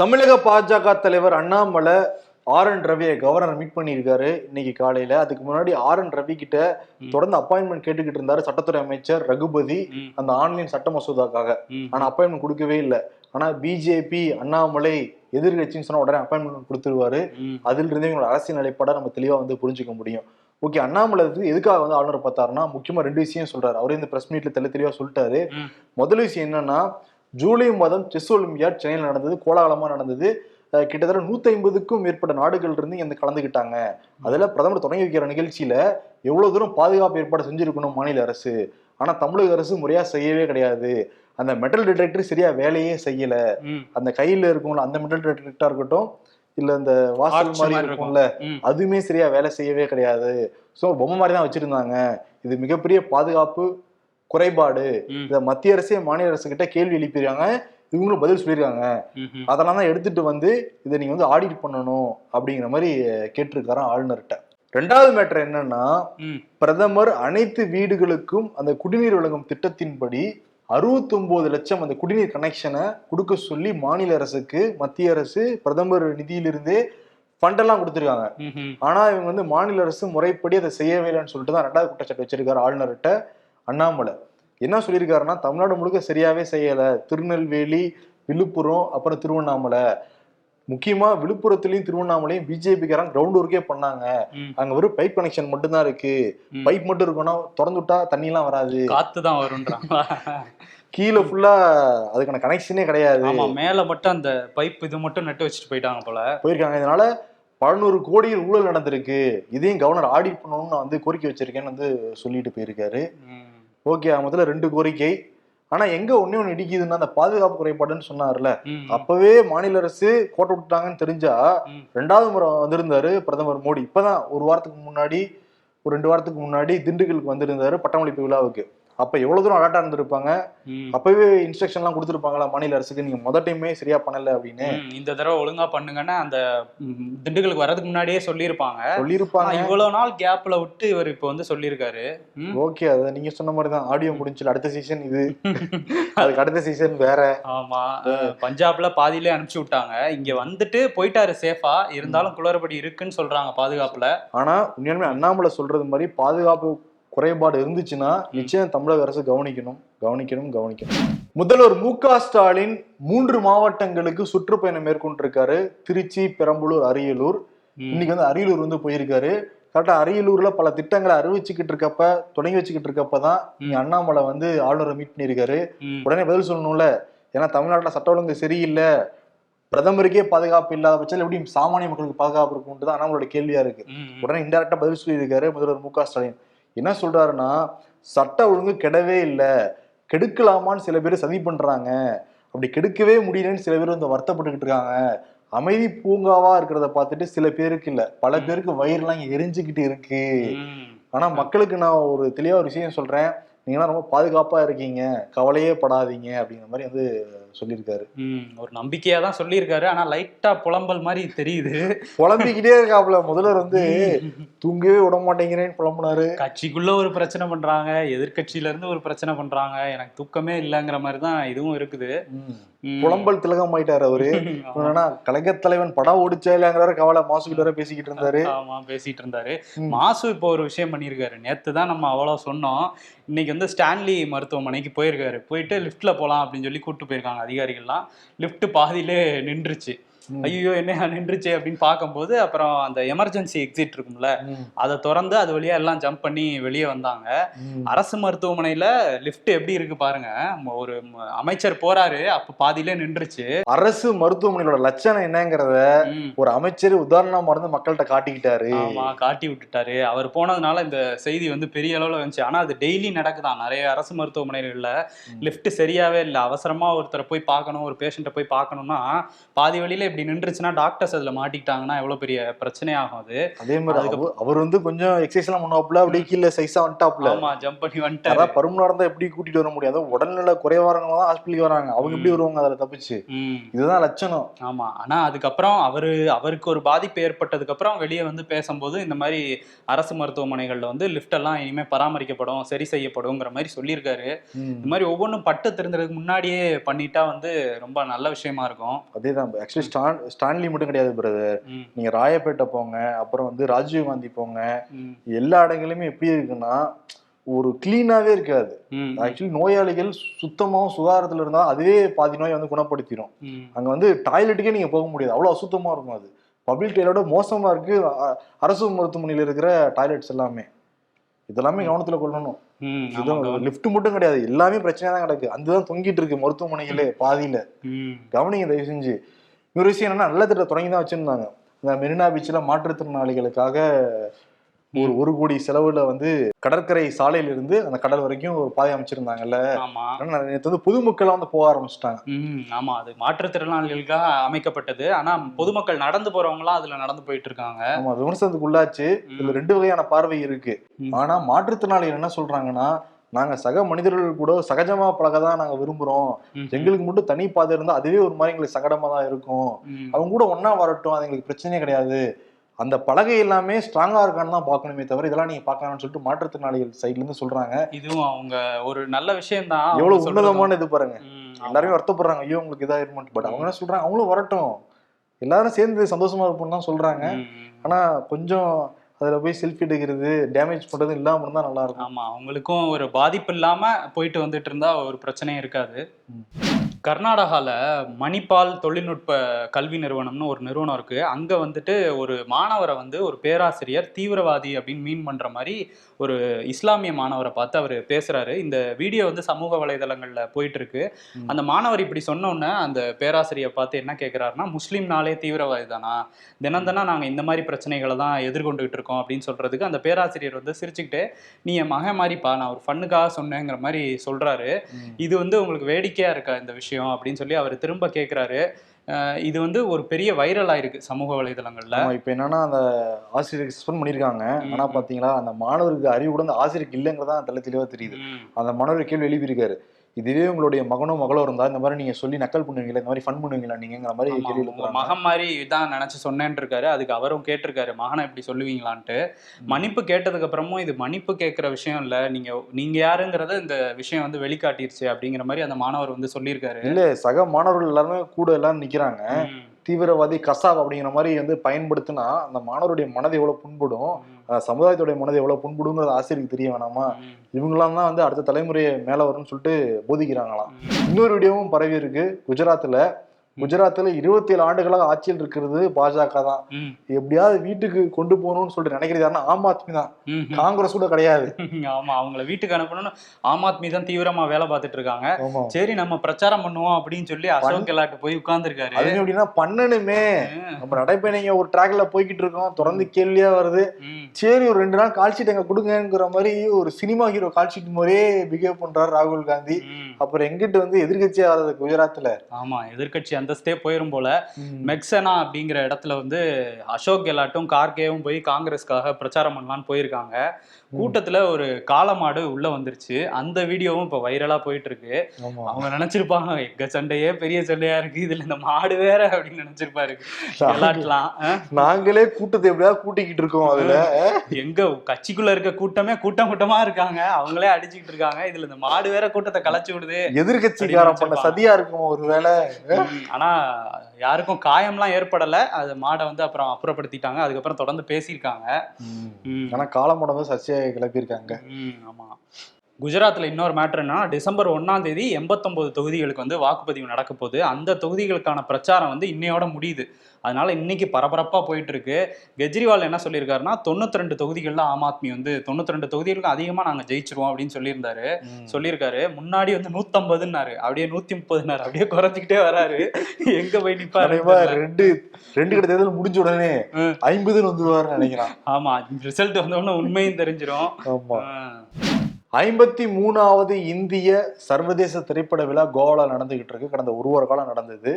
தமிழக பாஜக தலைவர் அண்ணாமலை ஆர் என் ரவியை கவர்னர் மீட் பண்ணியிருக்காரு இன்னைக்கு காலையில. அதுக்கு முன்னாடி ஆர் என் ரவி கிட்ட தொடர்ந்து அப்பாயின்மெண்ட் கேட்டுக்கிட்டு இருந்தாரு சட்டத்துறை அமைச்சர் ரகுபதி அந்த ஆன்லைன் சட்ட மசோதாக்காக. ஆனா அப்பாயின்மெண்ட் கொடுக்கவே இல்லை. ஆனா பிஜேபி அண்ணாமலை எதிர்கட்சின்னு சொன்னா உடனே அப்பாயின்மெண்ட் கொடுத்துருவாரு. அதில் இருந்து இவங்களோட அரசியல் நிலைப்பாட நம்ம தெளிவா வந்து புரிஞ்சுக்க முடியும். ஓகே அண்ணாமலை வந்து எதுக்காக வந்து ஆளுநர் பார்த்தாருன்னா முக்கியமா ரெண்டு விஷயம் சொல்றாரு. அவரே இந்த பிரஸ் மீட்ல தெளி தெளிவா சொல்லிட்டாரு. முதல் விஷயம் என்னன்னா ஜூலை மாதம் செஸ் ஒலிம்பியாட் சென்னையில் நடந்தது கோலாகலமா நடந்தது. கிட்டத்தட்ட நூத்தி ஐம்பதுக்கும் மேற்பட்ட நாடுகள் இருந்து இங்க கலந்துக்கிட்டாங்க அதுல பிரதமர் தொடங்கி வைக்கிற நிகழ்ச்சியில எவ்வளவு தூரம் பாதுகாப்பு ஏற்பாடு செஞ்சிருக்கணும் மாநில அரசு. ஆனா தமிழக அரசு முறையா செய்யவே கிடையாது. அந்த மெட்டல் டிடெக்டர் சரியா வேலையே செய்யல. அந்த கையில இருக்கும்ல அந்த மெட்டல் டிடெக்டரா இருக்கட்டும் இல்ல இந்த வாசல் மாதிரி இருக்கும்ல அதுவுமே சரியா வேலை செய்யவே கிடையாது. ஸோ பொம்மை மாதிரி தான் வச்சிருந்தாங்க. இது மிகப்பெரிய பாதுகாப்பு குறைபாடு. இதை மத்திய அரசே மாநில அரசு கிட்ட கேள்வி எழுப்பியிருக்காங்க. இவங்களும் பதில் சொல்லியிருக்காங்க. அதெல்லாம் தான் எடுத்துட்டு வந்து இதை நீங்க வந்து ஆடிட் பண்ணணும் அப்படிங்கிற மாதிரி கேட்டிருக்காராம் ஆளுநர்கிட்ட. ரெண்டாவது மேட்டர் என்னன்னா பிரதமர் அனைத்து வீடுகளுக்கும் அந்த குடிநீர் வழங்கும் திட்டத்தின்படி 69 லட்சம் அந்த குடிநீர் கனெக்ஷனை கொடுக்க சொல்லி மாநில அரசுக்கு மத்திய அரசு பிரதமர் நிதியிலிருந்தே ஃபண்டெல்லாம் கொடுத்துருக்காங்க. ஆனா இவங்க வந்து மாநில அரசு முறைப்படி அதை செய்யவே இல்லைன்னு சொல்லிட்டு தான் ரெண்டாவது குற்றச்சாட்டு வச்சிருக்காரு ஆளுநர்கிட்ட. அண்ணாமலை. என்ன சொல்லியிருக்காருன்னா தமிழ்நாடு முழுக்க சரியாவே செய்யல. திருநெல்வேலி விழுப்புரம் அப்புறம் திருவண்ணாமலை. முக்கியமா விழுப்புரத்துலயும் திருவண்ணாமலையும் பிஜேபிக்காரங்க கிரவுண்ட் ஒர்க்கே பண்ணாங்க. அங்க வெறும் பைப் கனெக்ஷன் மட்டும் தான் இருக்கு. பைப் மட்டும் இருக்கணும் திறந்து விட்டா தண்ணி எல்லாம் வராது. காத்து தான் வரும்ன்றாங்க. கீழே ஃபுல்லா அதுக்கான கனெக்ஷனே கிடையாது. மேல மட்டும் அந்த பைப் இது மட்டும் நட்டு வச்சுட்டு போயிட்டாங்க போல. போயிருக்காங்க. இதனால பலநூறு கோடியில் ஊழல் நடந்திருக்கு. இதையும் கவர்னர் ஆடிட் பண்ணணும்னு நான் வந்து கோரிக்கை வச்சிருக்கேன்னு வந்து சொல்லிட்டு போயிருக்காரு. ஓகே முதல்ல ரெண்டு கோரிக்கை. ஆனா எங்க ஒண்ணே ஒண்ணு இடிக்குதுன்னா அந்த பாதுகாப்பு குறைபாடுன்னு சொன்னார்ல. அப்பவே மாநில அரசு கோட்டை விட்டுட்டாங்கன்னு தெரிஞ்சா. ரெண்டாவது முறை வந்திருந்தாரு பிரதமர் மோடி. இப்பதான் ஒரு வாரத்துக்கு முன்னாடி ஒரு ரெண்டு வாரத்துக்கு முன்னாடி திண்டுக்கலுக்கு வந்திருந்தாரு பட்டமளிப்பு விழாவுக்கு. அப்ப எவ்வளவு தூரம் அலர்ட்டா இருந்திருப்பாங்க. அப்பவே இன்ஸ்ட்ரக்ஷன் எல்லாம் கொடுத்துருப்பாங்களா மாநில அரசுக்கு நீங்க முத டைமே சரியா பண்ணல அப்படின்னு. இந்த தடவை ஒழுங்கா பண்ணுங்கன்னா அந்த திண்டுக்கலுக்கு வர்றதுக்கு முன்னாடியே சொல்லியிருப்பாங்க. சொல்லியிருப்பாங்க. இவ்வளவு நாள் கேப்ல விட்டு இவர் இப்ப வந்து சொல்லியிருக்காரு. ஓகே அது நீங்க சொன்ன மாதிரி தான் ஆடியோ முடிஞ்சல அடுத்த சீசன் இது. அதுக்கு அடுத்த சீசன் வேற. ஆமா. பஞ்சாப்ல பாதியிலே அனுப்பிச்சு விட்டாங்க. இங்க வந்துட்டு போயிட்டாரு சேஃபா. இருந்தாலும் குளறுபடி இருக்குன்னு சொல்றாங்க பாதுகாப்புல. ஆனா உண்மையாலுமே அண்ணாமலை சொல்றது மாதிரி பாதுகாப்பு குறைபாடு இருந்துச்சுன்னா நிச்சயம் தமிழக அரசு கவனிக்கணும். கவனிக்கணும் கவனிக்கணும். முதல்வர் மு க ஸ்டாலின் மூன்று மாவட்டங்களுக்கு சுற்றுப்பயணம் மேற்கொண்டிருக்காரு. திருச்சி பெரம்பலூர் அரியலூர். இன்னைக்கு வந்து அரியலூர் வந்து போயிருக்காரு. கரெக்டா அரியலூர்ல பல திட்டங்களை அறிவிச்சுக்கிட்டு இருக்கப்ப தொடங்கி வச்சுக்கிட்டு இருக்கப்பதான் அண்ணாமலை வந்து ஆளுநரை மீட் பண்ணியிருக்காரு. உடனே பதில் சொல்லணும்ல. ஏன்னா தமிழ்நாட்டுல சட்ட ஒழுங்கு சரியில்லை. பிரதமருக்கே பாதுகாப்பு இல்லாத பட்சத்தில் எப்படி சாமானிய மக்களுக்கு பாதுகாப்பு இருக்கும்னு தான் அண்ணாமலோட கேள்வியா இருக்கு. உடனே இன்டெரக்டா பதில் சொல்லியிருக்காரு முதல்வர் மு க ஸ்டாலின். என்ன சொல்றாருன்னா சட்ட ஒழுங்கு கெடவே இல்லை கெடுக்கலாமான்னு சில பேர் சதி பண்றாங்க. அப்படி கெடுக்கவே முடியலன்னு சில பேர் வந்து வருத்தப்பட்டுக்கிட்டு இருக்காங்க. அமைதி பூங்காவா இருக்கிறத பார்த்துட்டு சில பேருக்கு இல்ல. பல பேருக்கு வயிறுலாம் எரிஞ்சுக்கிட்டு இருக்கு. ஆனா மக்களுக்கு நான் ஒரு தெளிவா ஒரு விஷயம் சொல்றேன். நீங்களாம் ரொம்ப பாதுகாப்பா இருக்கீங்க. கவலையே படாதீங்க அப்படிங்கிற மாதிரி வந்து சொல்லியிருக்காரு. ஒரு நம்பிக்கையா தான் சொல்லியிருக்காரு. ஆனா லைட்டா புலம்பல் மாதிரி தெரியுது. புலம்பிக்கிட்டே இருக்காப்புல. முதல்வர் வந்து தூங்கவே விட மாட்டேங்கிறேன்னு புலம்புனாரு. கட்சிக்குள்ள ஒரு பிரச்சனை பண்றாங்க. எதிர்க்கட்சியில இருந்து ஒரு பிரச்சனை பண்றாங்க. எனக்கு தூக்கமே இல்லைங்கிற மாதிரி தான் இதுவும் இருக்குது. புலம்பல் திலகம் ஆயிட்டாரு அவரு என்னன்னா கலைஞர் தலைவன் படம் ஓடிச்சாலாங்கிற கவலை. மாசுகிட்ட பேசிக்கிட்டு இருந்தாரு. ஆமா பேசிட்டு இருந்தாரு. மாசு இப்போ ஒரு விஷயம் பண்ணியிருக்காரு. நேத்து தான் நம்ம அவ்வளவு சொன்னோம். இன்னைக்கு வந்து ஸ்டான்லி மருத்துவமனைக்கு போயிருக்காரு. போயிட்டு லிஃப்ட்ல போலாம் அப்படின்னு சொல்லி கூப்பிட்டு போயிருக்காங்க. அதிகாரிகள்லாம் லிஃப்ட் பாதியிலே நின்றுச்சு. ஐயோ என்ன நின்றுச்சு அப்படின்னு பார்க்கும்போது அப்புறம் அந்த எமர்ஜென்சி எக்ஸிட் இருக்கும்ல. அதை திறந்து அது வழியா எல்லாம் ஜம்ப் பண்ணி வெளியே வந்தாங்க. அரசு மருத்துவமனையில லிஃப்ட் எப்படி இருக்கு பாருங்க. ஒரு அமைச்சர் போறாரு அப்ப பாதியிலே நின்றுச்சு. அரசு மருத்துவமனையோட லட்சணம் என்னங்கிறத. ஒரு அமைச்சர் உதாரணமா இருந்து மக்கள்கிட்ட காட்டிக்கிட்டாரு. ஆமா காட்டி விட்டுட்டாரு. அவர் போனதுனால இந்த செய்தி வந்து பெரிய அளவுல வந்துச்சு. ஆனா அது டெய்லி நடக்குதான். நிறைய அரசு மருத்துவமனைகள்ல. லிஃப்ட் சரியாவே இல்லை. அவசரமா ஒருத்தரை போய் பார்க்கணும் ஒரு பேஷண்ட்டை போய் பார்க்கணும்னா பாதி வழியில இப்படி நின்றுச்சுன்னா டாக்டர்ஸ் அதுல மாட்டிக்கிட்டாங்கன்னா எவ்வளவு பெரிய பிரச்சனை ஆகும் அது. அதே மாதிரி அவர் வந்து கொஞ்சம் எக்ஸசைஸ் எல்லாம் பண்ணுவாப்புல அப்படியே கீழே சைஸா வந்துட்டாப்புல. ஆமா ஜம்ப் பண்ணி வந்துட்டாரு. அதான் பருமனா இருந்தா எப்படி கூட்டிட்டு வர முடியாது உடல்நிலை குறைவாரவங்க தான் ஹாஸ்பிட்டலுக்கு வராங்க. அவங்க எப்படி வருவாங்க அதுல தப்பிச்சு? இதுதான் லட்சணம். ஆமா ஆனா அதுக்கப்புறம் அவரு அவருக்கு ஒரு பாதிப்பு ஏற்பட்டதுக்கு அப்புறம் வெளியே வந்து பேசும்போது இந்த மாதிரி அரசு மருத்துவமனைகள்ல வந்து லிஃப்ட் எல்லாம் இனிமே பராமரிக்கப்படும் சரி செய்யப்படுங்கிற மாதிரி சொல்லியிருக்காரு. இந்த மாதிரி ஒவ்வொன்றும் பட்டு தெரிஞ்சதுக்கு முன்னாடியே பண்ணிட்டா வந்து ரொம்ப நல்ல விஷயமா இருக்கும். அதேதான் ஆக்சுவலி ஸ்டான் ஸ்டான்லி மட்டும் கிடையாது பிரதர் நீங்க ராயப்பேட்டை போங்க அப்புறம் வந்து ராஜீவ் காந்தி போங்க. எல்லா இடங்களுமே எப்படி இருக்குன்னா ஒரு கிளீனாவே இருக்காது. ஆக்சுவலி நோயாளிகள் சுத்தமாவும் சுகாதாரத்துல இருந்தா அதுவே பாதி நோயை வந்து குணப்படுத்திடும். அங்க வந்து டாய்லெட்டுக்கே நீங்க போக முடியாது. அவ்வளவு அசுத்தமா இருக்கும் அது. பப்ளிக் டாய்லெட்டோட மோசமா இருக்கு. அரசு மருத்துவமனையில இருக்கிற டாய்லெட்ஸ் எல்லாமே. இதெல்லாமே கவனத்துல கொள்ளணும். லிஃப்ட் மட்டும் கிடையாது. எல்லாமே பிரச்சனையா தான் கிடக்கு. அதுதான் தொங்கிட்டு இருக்கு மருத்துவமனைகளே பாதியில. கவனிங்க தயவு செஞ்சு. இன்னொரு விஷயம் என்னன்னா நல்ல திட்டம் தொடங்கி தான் வச்சிருந்தாங்க. இந்த மெரினா பீச்சில் மாற்றுத்திறனாளிகளுக்காக ஒரு ஒரு கோடி செலவுல வந்து கடற்கரை சாலையில இருந்து அந்த கடல் வரைக்கும் ஒரு பாதை அமைச்சிருந்தாங்கல்ல. நேற்று வந்து பொதுமக்கள்லாம் வந்து போக ஆரம்பிச்சிட்டாங்க. ஆமா. அது மாற்றுத்திறனாளிகளுக்காக அமைக்கப்பட்டது. ஆனா பொதுமக்கள் நடந்து போறவங்களாம் அதுல நடந்து போயிட்டு இருக்காங்க ஆமா விமர்சனத்துக்கு உள்ளாச்சு இதுல ரெண்டு வகையான பார்வை இருக்கு. ஆனா மாற்றுத்திறனாளிகள் என்ன சொல்றாங்கன்னா நாங்க சக மனிதர்கள் கூட சகஜமா பழக தான் நாங்க விரும்புறோம். எங்களுக்கு மட்டும் தனி பாதை இருந்தா அதுவே ஒரு மாதிரி எங்களுக்கு சங்கடமா தான் இருக்கும். அவங்க கூட ஒண்ணா வரட்டும் அது எங்களுக்கு பிரச்சனையே கிடையாது. அந்த பலகை எல்லாமே ஸ்ட்ராங்கா இருக்கான்னு தான் பார்க்கணுமே தவிர இதெல்லாம் நீங்க பார்க்கணும்னு சொல்லிட்டு மாற்றுத்திறனாளிகள் சைட்ல இருந்து சொல்றாங்க. இதுவும் அவங்க ஒரு நல்ல விஷயம் தான் எவ்வளவு உன்னதமான இது பாருங்க. எல்லாருமே எல்லாருமே வருத்தப்படுறாங்க. ஐயோ உங்களுக்கு இதா இருமாட்டு பட் அவங்க என்ன சொல்றாங்க? அவங்களும் வரட்டும். எல்லாரும் சேர்ந்து சந்தோஷமா இருப்போம்னு தான் சொல்றாங்க. ஆனா கொஞ்சம் அதுல போய் செல்ஃபி எடுக்கிறது டேமேஜ் பண்றது இல்லாம இருந்தா நல்லா இருக்கும். ஆமா அவங்களுக்கும் ஒரு பாதிப்பு இல்லாம போயிட்டு வந்துட்டு இருந்தா ஒரு பிரச்சனையும் இருக்காது. ம். கர்நாடகால மணிப்பால் தொழில்நுட்ப கல்வி நிறுவனம்னு ஒரு நிறுவனம் இருக்கு. அங்க வந்துட்டு ஒரு மாணவரை வந்து ஒரு பேராசிரியர் தீவிரவாதி அப்படின்னு மீன் பண்ற மாதிரி ஒரு இஸ்லாமிய மாணவரை பார்த்து அவர் பேசுறாரு. இந்த வீடியோ வந்து சமூக வலைதளங்கள்ல போயிட்டு இருக்கு ம். அந்த மாணவர் இப்படி சொன்ன உடனே அந்த பேராசிரியர் பார்த்து என்ன கேட்கிறாருன்னா முஸ்லீம்னாலே தீவிரவாதி தானா? தினம் தினம் நாங்க இந்த மாதிரி பிரச்சனைகளை தான் எதிர்கொண்டுகிட்டு இருக்கோம். அப்படின்னு சொல்றதுக்கு அந்த பேராசிரியர் வந்து சிரிச்சுக்கிட்டு நீ என் மகன் மாதிரிப்பா நான் ஒரு ஃபண்ணுக்காக சொன்னேங்கிற மாதிரி சொல்றாரு. இது வந்து உங்களுக்கு வேடிக்கையா இருக்கா இந்த விஷயம்? அப்படின்னு சொல்லி அவர் திரும்ப கேட்குறாரு இது வந்து ஒரு பெரிய வைரல் ஆயிருக்கு சமூக வலைதளங்கள்ல. இப்ப என்னன்னா அந்த ஆசிரியருக்கு சஸ்பெண்ட் பண்ணிருக்காங்க. ம், ஆனா. பாத்தீங்களா அந்த மாணவருக்கு அறிவு கூட அந்த ஆசிரியருக்கு இல்லைங்கிறதா தெளிவா தெரியுது. அந்த மாணவர் கேள்வி எழுப்பியிருக்காரு. இதுவே உங்களுடைய மகனோ மகளோ இருந்தா இந்த மாதிரி நீங்க சொல்லி நக்கல் பண்ணுவீங்களா? இந்த மாதிரி ஃபன் பண்ணுவீங்களா? நீங்கிற மாதிரி கேள்வி மகன் மாதிரி இதான் நினைச்சு சொன்னேன்னு இருக்காரு அதுக்கு அவரும் கேட்டிருக்காரு மகனை இப்படி சொல்லுவீங்களான்ட்டு. மன்னிப்பு கேட்டதுக்கு அப்புறமும் இது மன்னிப்பு கேட்கிற விஷயம் இல்ல. நீங்க நீங்க யாருங்கிறத இந்த விஷயம் வந்து வெளிக்காட்டிருச்சு அப்படிங்கிற மாதிரி அந்த மாணவர் வந்து சொல்லியிருக்காரு. இல்ல சக மாணவர்கள் எல்லாருமே கூட எல்லாரும் நிக்கிறாங்க. ம், தீவிரவாதி கசாப் அப்படிங்கிற மாதிரி வந்து பயன்படுத்தினா அந்த மாணவருடைய மனதை எவ்வளவு புண்படும். சமுதாயத்துடைய மனதை எவ்வளவு புண்படுங்கிறது ஆசிரியருக்கு தெரிய வேணாமா? ம், இவங்கெல்லாம் தான் வந்து அடுத்த தலைமுறையை மேல வரும்னு சொல்லிட்டு போதிக்கிறாங்களாம். இன்னொரு வீடியோவும் பரவி இருக்கு குஜராத்ல குஜராத்ல இருபத்தி ஏழு ஆண்டுகளாக ஆட்சியில் இருக்கிறது பாஜக தான். எப்படியாவது வீட்டுக்கு கொண்டு போகணும்னு சொல்லிட்டு நினைக்கிறது ஆம் ஆத்மி தான். காங்கிரஸ் கூட கிடையாது. ஆமா அவங்கள வீட்டுக்கு அனுப்பணும்னு ஆம் ஆத்மி தான் தீவிரமா வேலை பார்த்துட்டு இருக்காங்க. சரி நம்ம பிரச்சாரம் பண்ணுவோம் அப்படின்னு சொல்லி அசோக் கெலாட் போய் உட்கார்ந்துருக்காரு. அது எப்படின்னா பண்ணணுமே நம்ம நடைப்பயணிங்க ஒரு ட்ராக்ல போய்கிட்டு இருக்கோம் தொடர்ந்து கேள்வியா வருது. சரி ஒரு ரெண்டு நாள் கால் ஷீட் எங்க கொடுங்கங்கிற மாதிரி ஒரு சினிமா ஹீரோ கால் ஷீட் மாதிரியே பிஹேவ் பண்றாரு ராகுல் காந்தி. அப்புறம் எங்கிட்டு வந்து எதிர்கட்சியா வர்றது குஜராத்ல ஆமா எதிர்க்கட்சி அந்தஸ்தே போயிரும் போல. மெக்சனா அப்படிங்கிற இடத்துல வந்து அசோக் கெலாட்டும் கார்கேவும் போய் காங்கிரஸ்க்காக பிரச்சாரம் பண்ணலான்னு போயிருக்காங்க. கூட்டத்துல ஒரு காளமாடு உள்ள வந்துருச்சு. அந்த வீடியோவும் இப்ப வைரலா போயிட்டு இருக்கு அவங்க நினைச்சிருப்பாங்க எங்க சண்டையே பெரிய சண்டையா இருக்கு. இதுல இந்த மாடு வேற அப்படின்னு நினைச்சிருப்பாரு. அஹ், நாங்களே கூட்டத்தை எப்படியாவது கூட்டிக்கிட்டு இருக்கோம் அதுல. எங்க கட்சிக்குள்ள இருக்க கூட்டமே கூட்டம் கூட்டமா இருக்காங்க. அவங்களே அடிச்சுக்கிட்டு இருக்காங்க. இதுல இந்த மாடு வேற கூட்டத்தை கலைச்சு விடுது எதிர்கட்சிக்காரன் பண்ண சதியா இருக்கும் ஒருவேளை ஆனா யாருக்கும் காயம்லாம் ஏற்படல. அது மாடை வந்து அப்புறம் அப்புறப்படுத்திட்டாங்க. அதுக்கப்புறம் தொடர்ந்து பேசியிருக்காங்க. ஆனா காலமோட வந்து சர்ச்சையை கிளப்பியிருக்காங்க. ஆமா. குஜராத்ல இன்னொரு மேட்ரு என்னன்னா டிசம்பர் ஒன்னாம் தேதி எண்பத்தொன்பது தொகுதிகளுக்கு வந்து வாக்குப்பதிவு நடக்க போகுது. அந்த தொகுதிகளுக்கான பிரச்சாரம் வந்து இன்னையோட முடியுது. அதனால இன்னைக்கு பரபரப்பா போயிட்டு இருக்கு. கெஜ்ரிவால் என்ன சொல்லியிருக்காருன்னா தொண்ணூத்தி ரெண்டு தொகுதிகள்ல ஆம் ஆத்மி வந்து தொண்ணூத்தி ரெண்டு தொகுதிகளுக்கு அதிகமா நாங்க ஜெயிச்சிருவோம் அப்படின்னு சொல்லியிருந்தாரு. சொல்லியிருக்காரு. முன்னாடி வந்து நூத்தம்பதுன்னாரு. அப்படியே நூத்தி முப்பதுனாரு அப்படியே குறைஞ்சிக்கிட்டே வராரு. எங்க போய் நிப்பாரு ரெண்டு ரெண்டு கிட்ட தேர்தல் முடிஞ்ச உடனே. ஐம்பதுன்னு வந்துருவாருன்னு நினைக்கிறான். ஆமா ரிசல்ட் வந்த உடனே உண்மையும் தெரிஞ்சிரும். ஆமா. ஐம்பத்தி மூணாவது இந்திய சர்வதேச திரைப்பட விழா கோவால நடந்துகிட்டு இருக்கு. கடந்த ஒரு வார காலம் நடந்தது.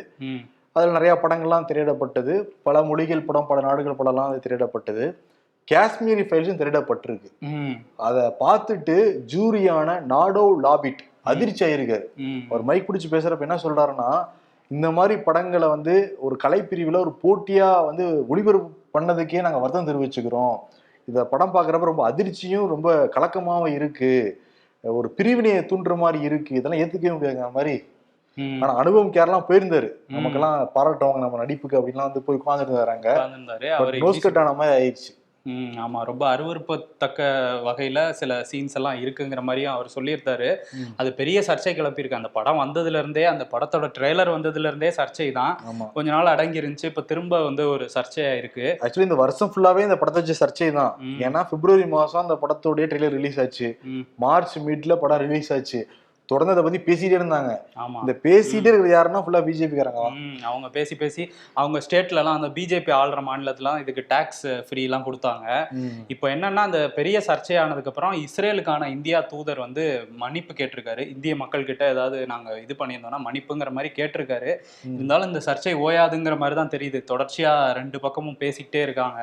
அதில் நிறைய படங்கள்லாம் திரையிடப்பட்டது. பல மொழிகள் படம் பல நாடுகள் படம்லாம் அது திரையிடப்பட்டது. காஷ்மீரி ஃபைல்ஸும் திரையிடப்பட்டிருக்கு. அதை பார்த்துட்டு ஜூரியான நாடோ லாபிட் அதிர்ச்சி ஆயிருக்காரு. அவர் மைக் பிடிச்சி பேசுறப்ப என்ன சொல்றாருன்னா இந்த மாதிரி படங்களை வந்து ஒரு கலைப்பிரிவுல ஒரு போட்டியா வந்து ஒளிபரப்பு பண்ணதுக்கே நாங்க வருத்தம் தெரிவிச்சுக்கிறோம். இத படம் பார்க்கறப்ப ரொம்ப அதிர்ச்சியும் ரொம்ப கலக்கமாவும் இருக்கு. ஒரு பிரிவினையை தூண்டுற மாதிரி இருக்கு. இதெல்லாம் ஏத்துக்கவே முடியாதுங்க மாதிரி. ஆனா அனுபவம் கேரளாம் போயிருந்தாரு. நமக்கெல்லாம் பாராட்டுவாங்க. நம்ம நடிப்புக்கு அப்படின்லாம் வந்து போய் உட்காந்துட்டு வராங்க உட்கார்ந்திருந்தாரு. அவர் நோஸ் கட் ஆன மாதிரி ஆயிடுச்சு. ஆமா. ரொம்ப அருவருப்பத்தக்க வகையில சில சீன்ஸ் எல்லாம் இருக்குங்கிற மாதிரியும் அவர் சொல்லியிருந்தாரு. அது பெரிய சர்ச்சை கிளப்பியிருக்கு. அந்த படம் வந்ததுல இருந்தே அந்த படத்தோட ட்ரெய்லர் வந்ததுல இருந்தே சர்ச்சை தான். கொஞ்ச நாள் அடங்கி இருந்துச்சு இப்ப திரும்ப வந்து ஒரு சர்ச்சையா இருக்கு. ஆக்சுவலி இந்த வருஷம் ஃபுல்லாவே இந்த படத்தை வச்சு சர்ச்சை தான். ஏன்னா பிப்ரவரி மாசம் அந்த படத்தோடைய ட்ரெய்லர் ரிலீஸ் ஆச்சு. மார்ச் மிட்ல படம் ரிலீஸ் ஆச்சு. தொடர்ந்து அதை பத்தி பேசிட்டே இருந்தாங்க. ஆமா. இந்த பேசிட்டே இருக்கிற யாருன்னா ஃபுல்லா பிஜேபி காரங்க தான். ம், அவங்க பேசி பேசி அவங்க ஸ்டேட்ல எல்லாம் அந்த பிஜேபி ஆள்ற மாநிலத்துலாம் இதுக்கு டாக்ஸ் ஃப்ரீ எல்லாம் கொடுத்தாங்க. இப்போ என்னன்னா அந்த பெரிய சர்ச்சையானதுக்கு அப்புறம் இஸ்ரேலுக்கான இந்தியா தூதர் வந்து மன்னிப்பு கேட்டிருக்காரு. இந்திய மக்கள் கிட்ட ஏதாவது நாங்க இது பண்ணியிருந்தோம்னா மன்னிப்புங்கிற மாதிரி கேட்டிருக்காரு. இருந்தாலும் இந்த சர்ச்சை ஓயாதுங்கிற மாதிரி தான் தெரியுது. தொடர்ச்சியா ரெண்டு பக்கமும் பேசிக்கிட்டே இருக்காங்க.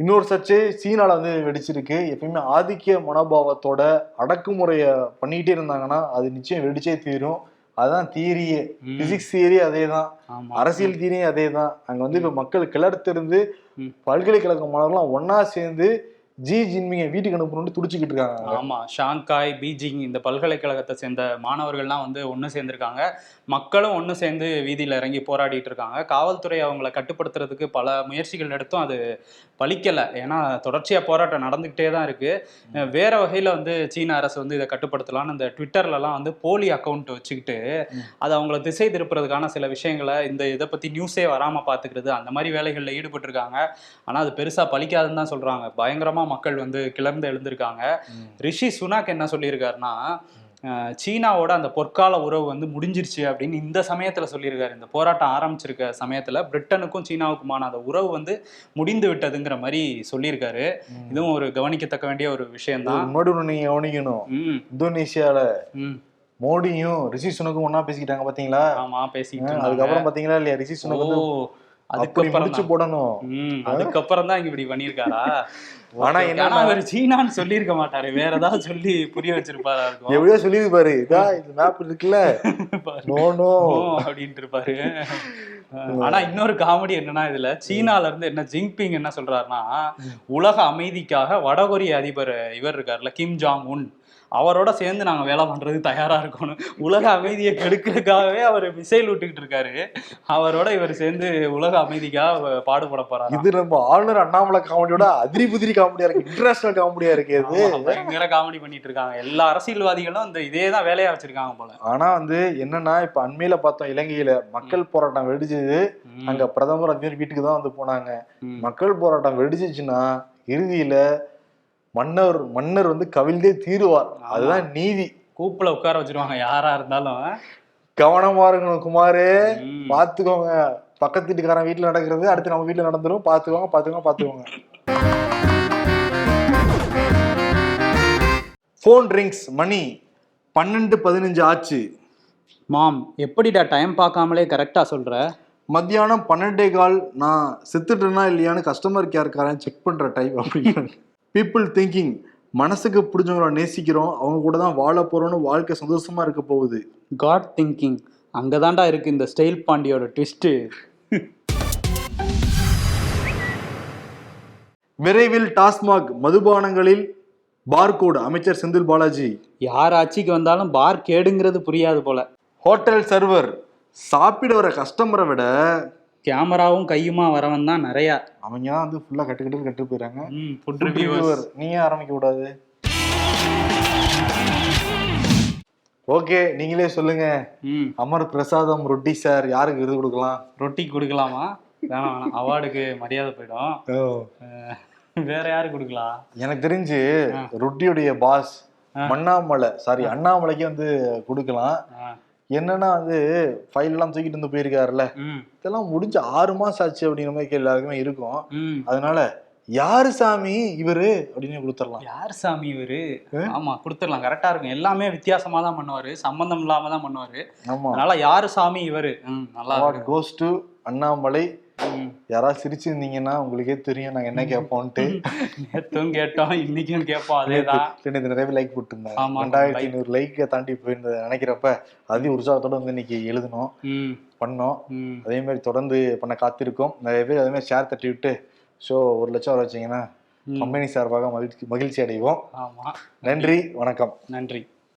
இன்னொரு சர்ச்சை சீனால வந்து வெடிச்சிருக்கு. எப்பயுமே ஆதிக்க மனோபாவத்தோட அடக்குமுறைய பண்ணிக்கிட்டே இருந்தாங்கன்னா அது நிச்சயம் வெடிச்சே தீரும். அதான் தியரியே பிசிக்ஸ் தியரி அதே தான் அரசியல் தியரியும் அதே தான் அங்க வந்து இப்ப மக்கள் கிளர்த்திருந்து. பல்கலைக்கழக மாணவர்கள்லாம் ஒண்ணா சேர்ந்து ஜி ஜின்மிங்க வீட்டுக்கு அனுப்பணும்னு துடிச்சுக்கிட்டு இருக்காங்க. ஆமா ஷாங்காய் பீஜிங் இந்த பல்கலைக்கழகத்தை சேர்ந்த மாணவர்கள்லாம் வந்து ஒன்று சேர்ந்திருக்காங்க. மக்களும் ஒன்று சேர்ந்து வீதியில் இறங்கி போராடிட்டு இருக்காங்க. காவல்துறை அவங்கள கட்டுப்படுத்துறதுக்கு பல முயற்சிகள் எடுத்தும் அது பலிக்கலை. ஏன்னா தொடர்ச்சியாக போராட்டம் நடந்துக்கிட்டே தான் இருக்கு. வேற வகையில் வந்து சீன அரசு வந்து இதை கட்டுப்படுத்தலாம்னு இந்த ட்விட்டர்லலாம் வந்து போலி அக்கௌண்ட் வச்சுக்கிட்டு. அதை அவங்கள திசை திருப்புறதுக்கான சில விஷயங்களை இந்த இதை பற்றி நியூஸே வராமல் பார்த்துக்கிறது அந்த மாதிரி வேலைகளில் ஈடுபட்டிருக்காங்க. ஆனால் அது பெருசாக பலிக்காதுன்னு தான் சொல்கிறாங்க பயங்கரமாக மக்கள் வந்து கிளர்ந்து எழுந்திருக்காங்க. ரிஷி சுனாக் என்ன சொல்லியிருக்காருன்னா சீனாவோட அந்த பொற்கால உறவு வந்து முடிஞ்சிருச்சு அப்படின்னு இந்த சமயத்துல சொல்லியிருக்காரு. இந்த போராட்டம் ஆரம்பிச்சிருக்க சமயத்துல பிரிட்டனுக்கும் சீனாவுக்குமான அந்த உறவு வந்து முடிந்து விட்டதுங்கிற மாதிரி சொல்லியிருக்காரு. இதுவும் ஒரு கவனிக்கத்தக்க வேண்டிய ஒரு விஷயம்தான். முன்னாடி ஒண்ணு நீங்க கவனிக்கணும். ம். மோடியும் ரிஷி சுனக்கும் ஒண்ணா பேசிக்கிட்டாங்க பாத்தீங்களா? ஆமா இருந்தாங்க. அதுக்கப்புறம் பாத்தீங்களா இல்லையா? ரிஷி சுனக் வந்து முடிச்சு தான். போடணும். அதுக்கப்புறம் தான் இப்படி பண்ணியிருக்காரா? ஆனா அவர் சீனான்னு சொல்லியிருக்க மாட்டாரு. வேற ஏதாவது சொல்லி புரிய வச்சிருப்பாரா இருக்கும். எப்படியோ சொல்லிது பாரு இதா மேப் இருக்குல்ல. நோ அப்படின்ட்டு இருப்பாரு ஆனா இன்னொரு காமெடி என்னன்னா இதுல சீனால இருந்து என்ன ஜிங்பிங் என்ன சொல்றாருன்னா உலக அமைதிக்காக வடகொரிய அதிபர் இவர் இருக்காருல்ல கிம் ஜாங் உன். அவரோட சேர்ந்து நாங்க வேலை பண்றது தயாரா இருக்கணும். உலக அமைதியை கெடுக்கிறதுக்காகவே அவர் மிசைல் விட்டுக்கிட்டு இருக்காரு. அவரோட இவர் சேர்ந்து உலக அமைதிக்காக பாடுபட போறாரு? இது நம்ம ஆளுநர் அண்ணாமலை காமெடியோட அதிரி புதிரி காமெடியா இருக்கு. இன்டர்நேஷனல் காமெடியா இருக்கு இது. பயங்கர காமெடி பண்ணிட்டு இருக்காங்க. எல்லா அரசியல்வாதிகளும் இந்த இதே தான் வேலையா வச்சிருக்காங்க போல. ஆனா வந்து என்னன்னா இப்ப அண்மையில பார்த்தோம் இலங்கையில மக்கள் போராட்டம் வெடிச்சது. அங்க பிரதமர் அதிபர் வீட்டுக்கு தான் வந்து போனாங்க. மக்கள் போராட்டம் வெடிச்சிச்சுன்னா இறுதியில மன்னர் மன்னர் வந்து கவிழ்ந்தே தீருவார். அதுதான் நீதி. கூப்புல உட்கார வச்சிருவாங்க யாரா இருந்தாலும். கவனமா இருக்கணும் குமாரு. பாத்துக்கோங்க. பக்கத்து வீட்டுக்காரன் வீட்டுல நடக்கிறது அடுத்து நம்ம வீட்டுல நடந்துரும். பாத்துக்கோங்க பாத்துக்கோங்க பாத்துக்கோங்க. ஃபோன் ரிங்ஸ் மணி பன்னெண்டு பதினஞ்சு ஆச்சு. மாம் எப்படிடா டைம் பார்க்காமலே கரெக்டா சொல்ற? மத்தியானம் பன்னெண்டே கால் நான் செத்துட்டேனா இல்லையான்னு கஸ்டமர் கேர்காரன் செக் பண்ற டைம் அப்படின்னு பீப்புள் திங்கிங் மனசுக்கு பிடிச்சவங்கள நேசிக்கிறோம் அவங்க கூட தான் வாழ போறோம்னு வாழ்க்கை சந்தோஷமா இருக்க போகுது. காட் திங்கிங் அங்கதான்டா இருக்கு இந்த ஸ்டைல் பாண்டியோட ட்விஸ்ட் விரைவில் டாஸ்மாக் மதுபானங்களில் பார்கோடு அமைச்சர் செந்தில் பாலாஜி. யார் ஆட்சிக்கு வந்தாலும் பார் கேடுங்கிறது புரியாது போல. ஹோட்டல் சர்வர் சாப்பிட வர கஸ்டமரை விட கேமராவும் கையுமா வரவன் தான் நிறைய. அவங்க தான் வந்து ஃபுல்லா கட்டு கட்டு ம் ஃபுட். ரிவ்யூவர்ஸ் நீங்க ஆரம்பிக்க கூடாது. ஓகே நீங்களே சொல்லுங்க. அமர் பிரசாதம் ரொட்டி சார் யாருக்கு விருது கொடுக்கலாம்? ரொட்டி கொடுக்கலாமா? வேணாம் வேணாம். அவார்டுக்கு மரியாதை போயிடும். வேற யாரு கொடுக்கலாம்? எனக்கு தெரிஞ்சு. ரொட்டியுடைய பாஸ். மண்ணாமலை சாரி அண்ணாமலைக்கு வந்து கொடுக்கலாம். என்னன்னா வந்து ஃபைல் எல்லாம் தூக்கிட்டு வந்து போயிருக்காருல்ல? இதெல்லாம் முடிஞ்சு ஆறு மாசம் ஆச்சு அப்படிங்கிற மாதிரி எல்லாருக்குமே இருக்கும். அதனால யாரு சாமி? இவரு அப்படின்னு கொடுத்துடலாம். யார் சாமி இவரு? ஆமா கொடுத்துடலாம். கரெக்டா இருக்கும். எல்லாமே வித்தியாசமா தான் பண்ணுவாரு. சம்பந்தம் இல்லாம தான் பண்ணுவாரு. ஆமா. அதனால யாரு சாமி இவரு? நல்லா வாட் இருக்கு. Goes to Annamalai. யாராவது சிரிச்சிருந்தீங்கன்னா உங்களுக்கே தெரியும் நாங்க என்ன கேட்போம்ட்டு நேத்தும் கேட்டோம் இன்னைக்கும் கேட்போம் அதேதான் நிறைய லைக் போட்டிருந்தாங்க. ஆமா, ரெண்டாயிரத்தி. ஐநூறு லைக்கை தாண்டி போயிருந்தது நினைக்கிறப்ப அதி உற்சாகத்தோட வந்து இன்னைக்கு எழுதணும் பண்ணோம். அதே மாதிரி தொடர்ந்து பண்ண காத்திருக்கோம். நிறைய பேர் அதே மாதிரி ஷேர் தட்டி விட்டு ஷோ ஒரு லட்சம் வர வச்சீங்கன்னா. கம்பெனி சார்பாக மகிழ்ச்சி மகிழ்ச்சி அடைவோம். ஆமா. நன்றி வணக்கம். நன்றி.